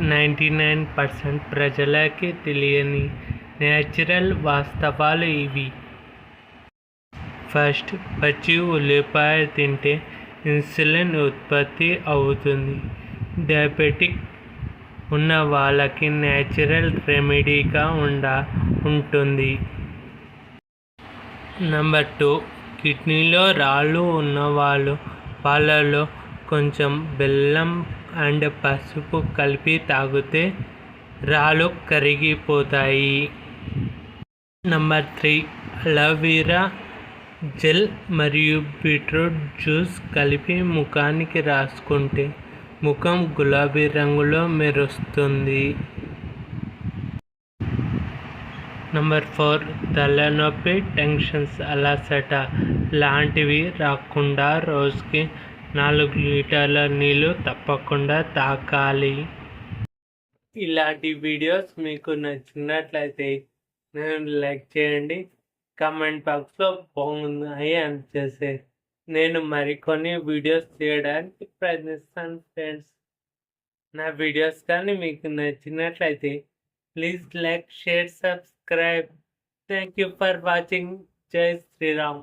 Ninety nine percent ప్రజలకి తెలియని natural వాస్తవాలు ఇవి. ఫస్ట్ పచ్చి ఉల్లిపాయ తింటే ఇన్సులిన్ ఉత్పత్తి అవుతుంది. డయాబెటిక్ ఉన్న వాళ్ళకి నేచురల్ రెమెడీగా ఉండ ఉంటుంది. నెంబర్ టూ కిడ్నీలో రాళ్ళు ఉన్నవాళ్ళు వాళ్ళలో కొంచెం బెల్లం అండ్ పసుపు కలిపి తాగితే రాళ్ళు కరిగిపోతాయి. Number three aloe vera gel మరియు బీట్రూట్ జ్యూస్ కలిపి ముఖానికి రాసుకుంటే ముఖం గులాబీ రంగులో మెరుస్తుంది. నెంబర్ ఫోర్ తలనొప్పి టెన్షన్స్ అలసట లాంటివి రాకుండా రోజుకి నాలుగు లీటర్ల నీళ్ళు తప్పకుండా తాకాలి. ఇలాంటి వీడియోస్ మీకు నచ్చినట్లయితే నేను లైక్ చేయండి. కామెంట్ బాక్స్లో బాగున్నాయి అని చేసే నేను మరికొన్ని వీడియోస్ చేయడానికి ప్రయత్నిస్తాను ఫ్రెండ్స్. నా వీడియోస్ కానీ మీకు నచ్చినట్లయితే please like share subscribe. Thank you for watching. జై శ్రీరామ్.